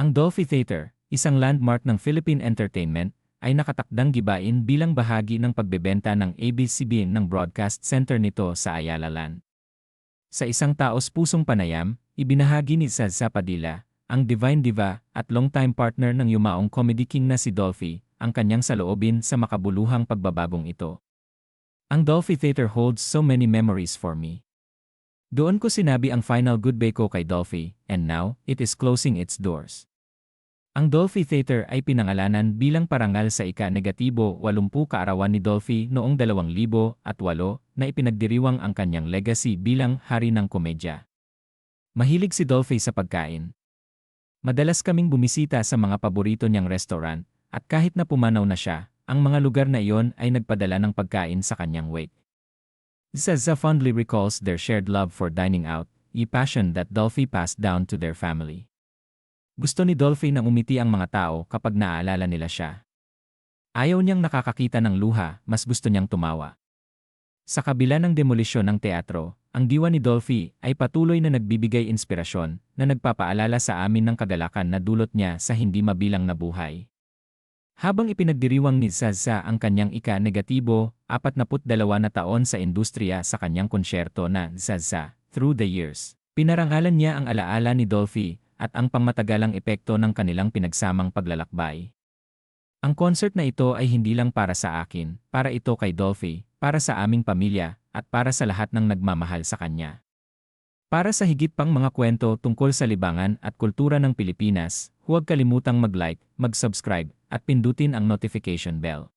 Ang Dolphy Theater, isang landmark ng Philippine entertainment, ay nakatakdang gibain bilang bahagi ng pagbebenta ng ABS-CBN ng broadcast center nito sa Ayala Land. Sa isang taos pusong panayam, ibinahagi ni Sazza Padilla, ang Divine Diva at longtime partner ng yumaong comedy king na si Dolphy, ang kanyang saloobin sa makabuluhang pagbabagong ito. Ang Dolphy Theater holds so many memories for me. Doon ko sinabi ang final goodbye ko kay Dolphy, and now, it is closing its doors. Ang Dolphy Theater ay pinangalanan bilang parangal sa ika-negatibo 80 kaarawan ni Dolphy noong 2008 na ipinagdiriwang ang kanyang legacy bilang hari ng komedya. Mahilig si Dolphy sa pagkain. Madalas kaming bumisita sa mga paborito niyang restaurant, at kahit na pumanaw na siya, ang mga lugar na iyon ay nagpadala ng pagkain sa kanyang wake. Zaza fondly recalls their shared love for dining out, a passion that Dolphy passed down to their family. Gusto ni Dolphy na umiti ang mga tao kapag naaalala nila siya. Ayaw niyang nakakakita ng luha, mas gusto niyang tumawa. Sa kabila ng demolisyon ng teatro, ang diwa ni Dolphy ay patuloy na nagbibigay inspirasyon na nagpapaalala sa amin ng kagalakan na dulot niya sa hindi mabilang na buhay. Habang ipinagdiriwang ni Zaza ang kanyang ika-negatibo, 42 na taon sa industriya sa kanyang konsyerto na Zaza, Through the Years, pinarangalan niya ang alaala ni Dolphy at ang pangmatagalang epekto ng kanilang pinagsamang paglalakbay. Ang concert na ito ay hindi lang para sa akin, para ito kay Dolphy, para sa aming pamilya, at para sa lahat ng nagmamahal sa kanya. Para sa higit pang mga kwento tungkol sa libangan at kultura ng Pilipinas, huwag kalimutang mag-like, mag-subscribe, at pindutin ang notification bell.